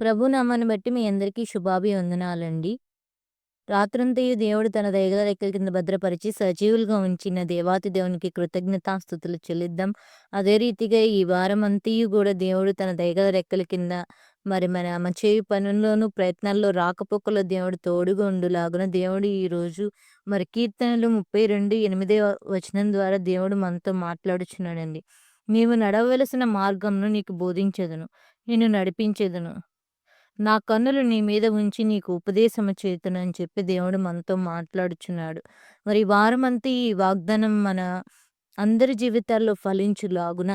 ప్రభునామాన్ని బట్టి మీ అందరికీ శుభాభివందనాలండి. రాత్రంతయు దేవుడు తన దయగల రెక్కల కింద భద్రపరిచి సజీవులుగా ఉంచిన దేవాతి దేవునికి కృతజ్ఞతాస్థుతులు చెల్లిద్దాం. అదే రీతిగా ఈ వారం అంతయు కూడా దేవుడు తన దయగల రెక్కల కింద మరి మన మన పనుల్లోనూ, ప్రయత్నాల్లో రాకపోకలో దేవుడు తోడుగా ఉండులాగున దేవుడు ఈరోజు మరి కీర్తనలు 32, 8 వచనం ద్వారా దేవుడు మనతో మాట్లాడుచున్నాడండి. నీవు నడవవలసిన మార్గంను నీకు బోధించేదను నిన్ను నడిపించేదను నా కన్నులు నీ మీద ఉంచి నీకు ఉపదేశము చేతును అని చెప్పి దేవుడు మనతో మాట్లాడుచున్నాడు. మరి వారమంతా ఈ వాగ్దానం మన అందరి జీవితాల్లో ఫలించులాగున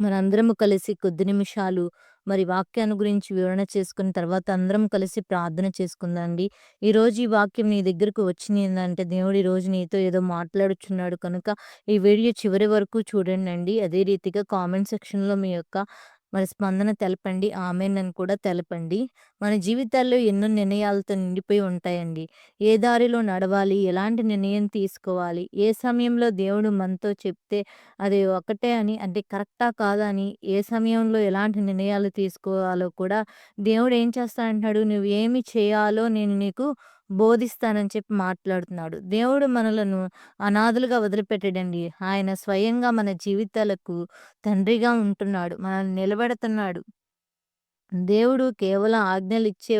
మనందరము కలిసి కొద్ది నిమిషాలు మరి వాక్యాన్ని గురించి వివరణ చేసుకున్న తర్వాత అందరం కలిసి ప్రార్థన చేసుకుందండి ఈరోజు ఈ వాక్యం నీ దగ్గరకు వచ్చిందంటే దేవుడు ఈరోజు నీతో ఏదో మాట్లాడుచున్నాడు కనుక ఈ వీడియో చివరి వరకు చూడండండి. అదే రీతిగా కామెంట్ సెక్షన్‌లో మీ యొక్క మరి స్పందన తెలపండి. ఆమెనని అని కూడా తెలపండి. మన జీవితాల్లో ఎన్నో నిర్ణయాలతో నిండిపోయి ఉంటాయండి. ఏ దారిలో నడవాలి? ఎలాంటి నిర్ణయం తీసుకోవాలి? ఏ సమయంలో దేవుడు మనతో చెప్తే అది ఒకటే అని అంటే కరెక్టా? కాదా? అని ఏ సమయంలో ఎలాంటి నిర్ణయాలు తీసుకోవాలో కూడా దేవుడు ఏం చేస్తాడంటున్నాడు? నువ్వు ఏమి చేయాలో నేను నీకు బోధిస్తానని చెప్పి మాట్లాడుతున్నాడు. దేవుడు మనలను అనాథలుగా వదిలిపెట్టడండి. ఆయన స్వయంగా మన జీవితాలకు తండ్రిగా ఉంటున్నాడు. మనల్ని నిలబెడుతున్నాడు. దేవుడు కేవలం ఆజ్ఞలు ఇచ్చే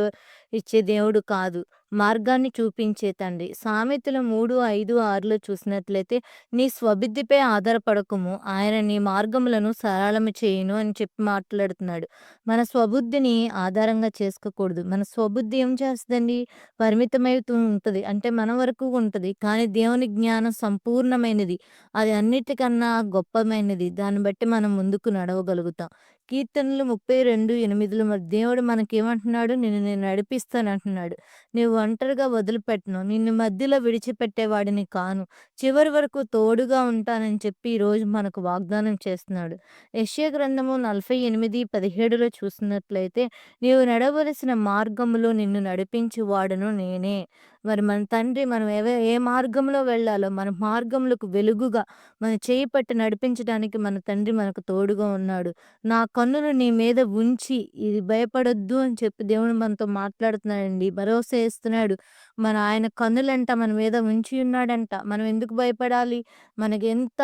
ఇచ్చే దేవుడు కాదు. మార్గాన్ని చూపించే తండ్రి. సామెతలు 3, 5, 6లో చూసినట్లయితే నీ స్వబుద్ధిపై ఆధారపడకము ఆయన నీ మార్గములను సరళము చేయను అని చెప్పి మాట్లాడుతున్నాడు. మన స్వబుద్ధిని ఆధారంగా చేసుకోకూడదు. మన స్వబుద్ధి ఏం చేస్తుందండి పరిమితమైతూ ఉంటుంది అంటే మన వరకు ఉంటుంది కానీ దేవుని జ్ఞానం సంపూర్ణమైనది. అది అన్నిటికన్నా గొప్పమైనది. దాన్ని బట్టి మనం ముందుకు నడవగలుగుతాం. కీర్తనలు 32, 8లో మరి దేవుడు మనకేమంటున్నాడు? నిన్ను నేను నడిపిస్తానంటున్నాడు. నీవు ఒంటరిగా వదిలిపెట్టను. నిన్ను మధ్యలో విడిచిపెట్టేవాడిని కాను. చివరి వరకు తోడుగా ఉంటానని చెప్పి ఈరోజు మనకు వాగ్దానం చేస్తున్నాడు. యశ్య గ్రంథము 48, 17లో చూసినట్లయితే నీవు నడవలసిన మార్గములో నిన్ను నడిపించేవాడును నేనే. మరి మన తండ్రి మనం ఏ ఏ మార్గంలో వెళ్ళాలో మన మార్గములకు వెలుగుగా మన చేయి పట్టి నడిపించడానికి మన తండ్రి మనకు తోడుగా ఉన్నాడు. నా కన్నులు నీ మీద ఉంచి ఇది భయపడొద్దు అని చెప్పి దేవుడు మనతో మాట్లాడుతున్నాడండి. భరోసా ఇస్తున్నాడు. మన ఆయన కన్నులంట మన మీద ఉంచి ఉన్నాడంట. మనం ఎందుకు భయపడాలి? మనకి ఎంత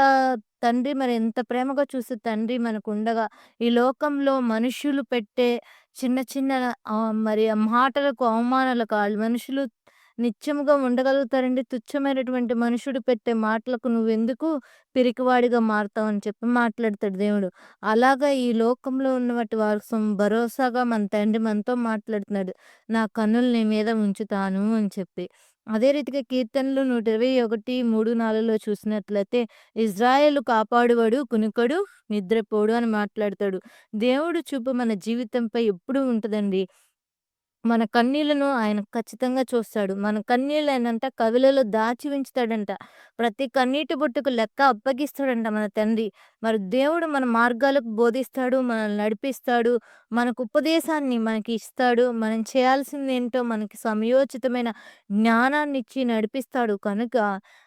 తండ్రి మరి ఎంత ప్రేమగా చూసే తండ్రి మనకు ఉండగా ఈ లోకంలో మనుషులు పెట్టే చిన్న చిన్న మరి మాటలకు అవమానాలకు ఆళ్ళు మనుషులు నిత్యముగా ఉండగలుగుతారండి. తుచ్చమైనటువంటి మనుషుడు పెట్టే మాటలకు నువ్వెందుకు పిరికివాడిగా మారతావు అని చెప్పి మాట్లాడతాడు దేవుడు. అలాగా ఈ లోకంలో ఉన్నవాటి వాసం భరోసాగా మన తండ్రి మనతో మాట్లాడుతున్నాడు. నా కన్నులు నీ మీద ఉంచుతాను అని చెప్పి. అదే రీతిగా కీర్తనలు 121, 3, 4లో చూసినట్లయితే ఇజ్రాయేలు కాపాడువాడు కునుకడు, నిద్రపోడు అని మాట్లాడతాడు. దేవుడు చూపు మన జీవితంపై ఎప్పుడూ ఉంటదండి. మన కన్నీళ్ళను ఆయన ఖచ్చితంగా చూస్తాడు. మన కన్నీళ్ళనంట కవిలలో దాచి ఉంచుతాడంట. ప్రతి కన్నీటి బొట్టుకు లెక్క అప్పగిస్తాడంట మన తండ్రి. మరి దేవుడు మన మార్గాలకు బోధిస్తాడు. మనల్ని నడిపిస్తాడు. మనకు ఉపదేశాన్ని మనకి ఇస్తాడు. మనం చేయాల్సింది ఏంటో మనకి సమయోచితమైన జ్ఞానాన్ని ఇచ్చి నడిపిస్తాడు. కనుక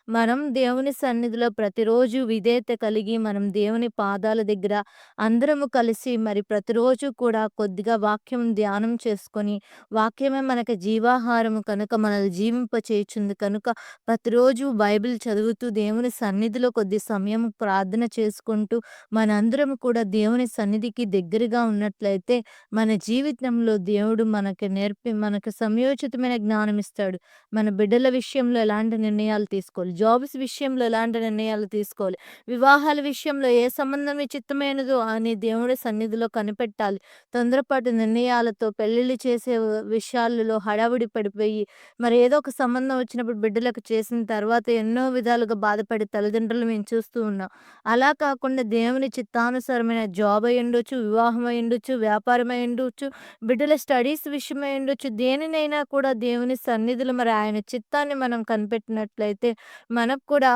మనం దేవుని సన్నిధిలో ప్రతిరోజు విధేయత కలిగి మనం దేవుని పాదాల దగ్గర అందరము కలిసి మరి ప్రతిరోజు కూడా కొద్దిగా వాక్యం ధ్యానం చేసుకొని వాక్యమే మనకి జీవాహారము కనుక మనల్ని జీవింపచేయుచుంది కనుక ప్రతిరోజు బైబిల్ చదువుతూ దేవుని సన్నిధిలో కొద్ది సమయం ప్రార్థన చేసుకుంటూ మనందరం కూడా దేవుని సన్నిధికి దగ్గరగా ఉన్నట్లయితే మన జీవితంలో దేవుడు మనకి నేర్పి మనకు సమయోచితమైన జ్ఞానం ఇస్తాడు. మన బిడ్డల విషయంలో ఎలాంటి నిర్ణయాలు తీసుకోవాలి? జాబ్స్ విషయంలో ఎలాంటి నిర్ణయాలు తీసుకోవాలి? వివాహాల విషయంలో ఏ సంబంధం చిత్తమైనదో అని దేవుడి సన్నిధిలో కనిపెట్టాలి. తొందరపాటు నిర్ణయాలతో పెళ్ళిళ్ళు చేసే విషయాలలో హడావిడి పడిపోయి మరి ఏదో ఒక సంబంధం వచ్చినప్పుడు బిడ్డలకు చేసిన తర్వాత ఎన్నో విధాలుగా బాధపడే తల్లిదండ్రులు మేము చూస్తూ ఉన్నాం. అలా కాకుండా దేవుని చిత్తానుసారమైన జాబ్ అయ్యుండొచ్చు, వివాహం అయ్యుండొచ్చు, వ్యాపారం అయ్యుండొచ్చు, బిడ్డల స్టడీస్ విషయమై ఉండొచ్చు దేనినైనా కూడా దేవుని సన్నిధిలో మరి ఆయన చిత్తాన్ని మనం కనిపెట్టినట్లయితే మనకు కూడా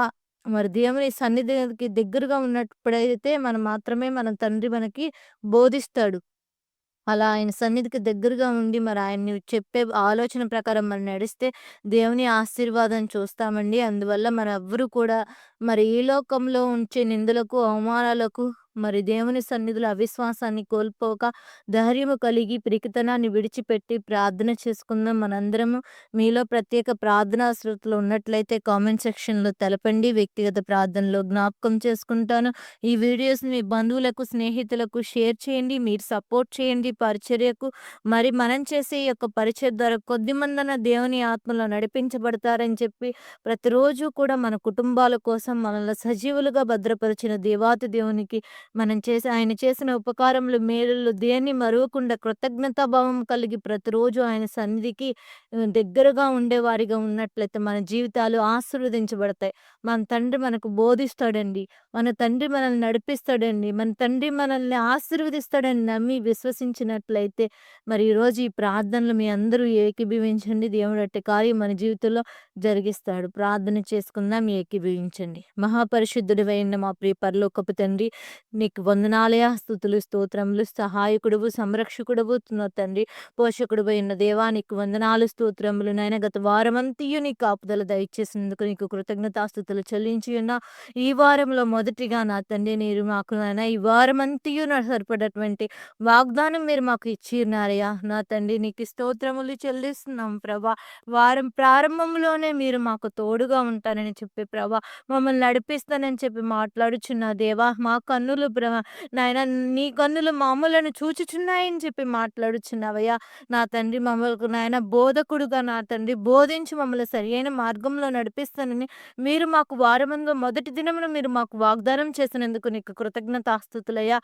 మరి దేవుని సన్నిధికి దగ్గరగా ఉన్నప్పుడైతే మనం మాత్రమే మన తండ్రి మనకి బోధిస్తాడు. అలా ఆయన సన్నిధికి దగ్గరగా ఉండి మరి ఆయన్ని చెప్పే ఆలోచన ప్రకారం మనం నడిస్తే దేవుని ఆశీర్వాదం చూస్తామండి. అందువల్ల మరెవ్వరు కూడా మరి ఈ లోకంలో ఉంచే నిందలకు, అవమానాలకు మరి దేవుని సన్నిధిలో అవిశ్వాసాన్ని కోల్పోక ధైర్యము కలిగి పిరికితనాన్ని విడిచిపెట్టి ప్రార్థన చేసుకుందాం మనందరము. మీలో ప్రత్యేక ప్రార్థనా శ్రుతులు ఉన్నట్లయితే కామెంట్ సెక్షన్లో తెలపండి. వ్యక్తిగత ప్రార్థనలో జ్ఞాపకం చేసుకుంటాను. ఈ వీడియోస్ని మీ బంధువులకు స్నేహితులకు షేర్ చేయండి. మీరు సపోర్ట్ చేయండి. పరిచర్యకు మరి మనం చేసే ఈ యొక్క పరిచయ ద్వారా కొద్ది మందన దేవుని ఆత్మలో నడిపించబడతారని చెప్పి ప్రతిరోజు కూడా మన కుటుంబాల కోసం మనల్ని సజీవులుగా భద్రపరిచిన దేవాతి దేవునికి మనం చేసి ఆయన చేసిన ఉపకారములు మేలులు దేన్ని మరవకుండా కృతజ్ఞతాభావం కలిగి ప్రతిరోజు ఆయన సన్నిధికి దగ్గరగా ఉండేవారిగా ఉన్నట్లయితే మన జీవితాలు ఆశీర్వదించబడతాయి. మన తండ్రి మనకు బోధిస్తాడండి. మన తండ్రి మనల్ని నడిపిస్తాడండి. మన తండ్రి మనల్ని ఆశీర్వదిస్తాడని నమ్మి విశ్వసించినట్లయితే మరి ఈరోజు ఈ ప్రార్థనలు మీ అందరూ ఏకీభవించండి. దేవుడు అట్టి కార్యం మన జీవితంలో జరిగిస్తాడు. ప్రార్థన చేసుకుందాం ఏకీభవించండి. మహాపరిశుద్ధుడివైన మా ప్రియ పరలోకపు తండ్రి నీకు వందనాలయ. స్థుతులు స్తోత్రములు సహాయకుడువు సంరక్షకుడువు నా తండ్రి పోషకుడు ఉన్న దేవా నీకు వందనాలు స్తోత్రములు నాయన. గత వారమంతయు నీ కాపుదల దయచేసినందుకు నీకు కృతజ్ఞతాస్థుతులు చెల్లించి ఉన్న ఈ వారంలో మొదటిగా నా తండ్రి మీరు మాకు నాయన. ఈ వారమంతయు నా సరిపడటువంటి వాగ్దానం మీరు మాకు ఇచ్చినారయ్యా. నా తండ్రి నీకు స్తోత్రములు చెల్లిస్తున్నాం ప్రభా. వారం ప్రారంభంలోనే మీరు మాకు తోడుగా ఉంటానని చెప్పి ప్రభా. మమ్మల్ని నడిపిస్తానని చెప్పి మాట్లాడుచున్న దేవా మా కన్నులు ప్రభ నాయన నీ కన్నులు మామూలను చూచుచున్నాయని చెప్పి మాట్లాడుచున్నావయ్యా. నా తండ్రి మమ్మల్ని నాయన బోధకుడుగా నా తండ్రి బోధించి మమ్మల్ని సరియైన మార్గంలో నడిపిస్తానని మీరు మాకు వారమందు మొదటి దినమున మీరు మాకు వాగ్దానం చేసినందుకు నీకు కృతజ్ఞతాస్తుతులయ్యా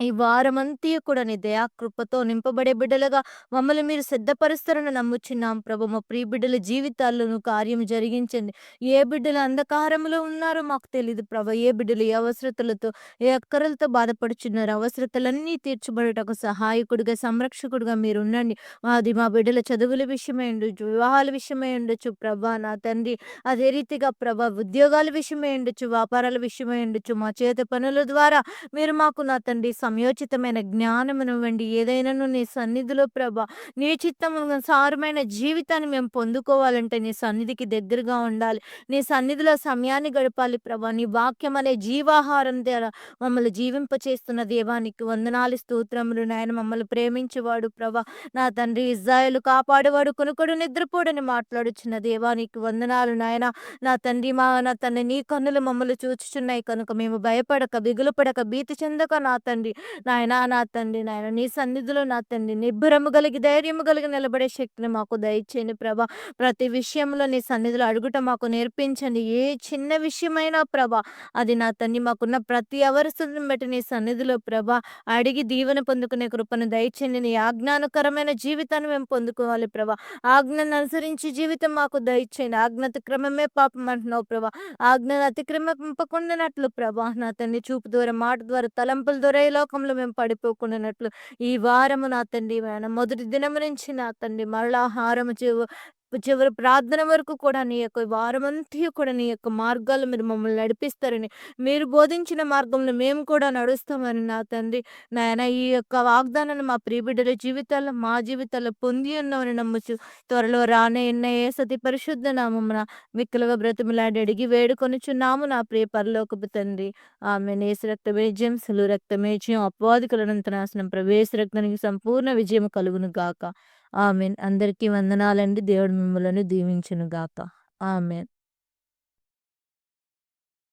ఈ వారమంతా కూడా నీ దయాకృపతో నింపబడే బిడ్డలుగా మమ్మల్ని మీరు సిద్ధపరుస్తారని నమ్ముచున్నాం ప్రభు. మా ప్రియ బిడ్డల జీవితాల్లోనూ కార్యం జరిగించండి. ఏ బిడ్డలు అంధకారంలో ఉన్నారో మాకు తెలియదు ప్రభ. ఏ బిడ్డలు ఏ అవసరతలతో ఏ అక్కరలతో బాధపడుచున్నారు అవసరతలన్నీ తీర్చబడటకు సహాయకుడిగా సంరక్షకుడిగా మీరు ఉండండి. అది మా బిడ్డల చదువుల విషయమై ఉండొచ్చు వివాహాల విషయమై ఉండొచ్చు ప్రభా. నా తండ్రి అదే రీతిగా ప్రభా ఉద్యోగాల విషయమై ఉండొచ్చు వ్యాపారాల విషయమై ఉండొచ్చు. మా చేతి పనుల ద్వారా మీరు మాకు నా తండ్రి సమయోచితమైన జ్ఞానమునివ్వండి ఏదైనాను నీ సన్నిధిలో ప్రభా నీ సారమైన జీవితాన్ని మేము పొందుకోవాలంటే నీ సన్నిధికి దగ్గరగా ఉండాలి. నీ సన్నిధిలో సమయాన్ని గడపాలి ప్రభా. నీ వాక్యం అనే జీవాహారం ద్వారా మమ్మల్ని జీవింపచేస్తున్న దేవానికి వందనాలు స్తోత్రములు నాయన. మమ్మల్ని ప్రేమించేవాడు ప్రభా నా తండ్రి ఇజ్రాయలు కాపాడేవాడు కొనుకొడు నిద్రపోడని మాట్లాడుచున్న దేవానికి వందనాలు నాయన. నా తండ్రి మా నా తండ్రి నీ కన్నులు మమ్మల్ని చూచుచున్నాయి కనుక మేము భయపడక బిగులు పడక భీతి చెందక నా తండ్రి నాయన నా తండ్రి నాయన నీ సన్నిధిలో నా తండ్రి నిబ్బరము కలిగి ధైర్యము కలిగి నిలబడే శక్తిని మాకు దయచేయండి ప్రభా. ప్రతి విషయంలో నీ సన్నిధిలో అడుగుట మాకు నేర్పించండి. ఏ చిన్న విషయమైనా ప్రభా అది నా తండ్రి మాకున్న ప్రతి అవసరం బట్టి నీ సన్నిధిలో ప్రభా అడిగి దీవెన పొందుకునే కృపను దయచేయండి. నీ ఆజ్ఞానకరమైన జీవితాన్ని మేము పొందుకోవాలి ప్రభా. ఆజ్ఞను అనుసరించి జీవితం మాకు దయచేయండి. ఆజ్ఞత క్రమమే పాపం అంటున్నావు ప్రభా. ఆజ్ఞను అతిక్రమింపకుండానట్లు ప్రభా నా తండ్రి చూపు ద్వారా మాట ద్వారా తలంపుల ద్వారా ఈ లోకంలో మేము పడిపోకుండానట్లు ఈ వారము నా తండ్రి మొదటి దినము నుంచి నా తండ్రి మరలా హారము చివరి ప్రార్థన వరకు కూడా నీ యొక్క వారమంతా కూడా నీ యొక్క మార్గాలు మీరు మమ్మల్ని నడిపిస్తారని మీరు బోధించిన మార్గంలో మేము కూడా నడుస్తామని నా తండ్రి. నాయన ఈ యొక్క వాగ్దానాన్ని మా ప్రియబిడ్డల జీవితాల్లో మా జీవితాల్లో పొంది ఉన్నామని నమ్ముచు త్వరలో రానే ఎన్న ఏ సతి పరిశుద్ధ నామమున మిక్కలుగా బ్రతిమలాడి అడిగి వేడుకొనుచున్నాము నా ప్రియ పరలోకపు తండ్రి. ఆమె నేసు రక్తమేజ్యం సులు రక్తమేజ్యం అపవాదికులనంత నాశనం ప్రవేశ రక్తానికి సంపూర్ణ విజయం కలుగును గాక. ఆమెన్. అందరికీ వందనాలండి. దేవుడు మిమ్మలను దీవించును గాక ఆమెన్.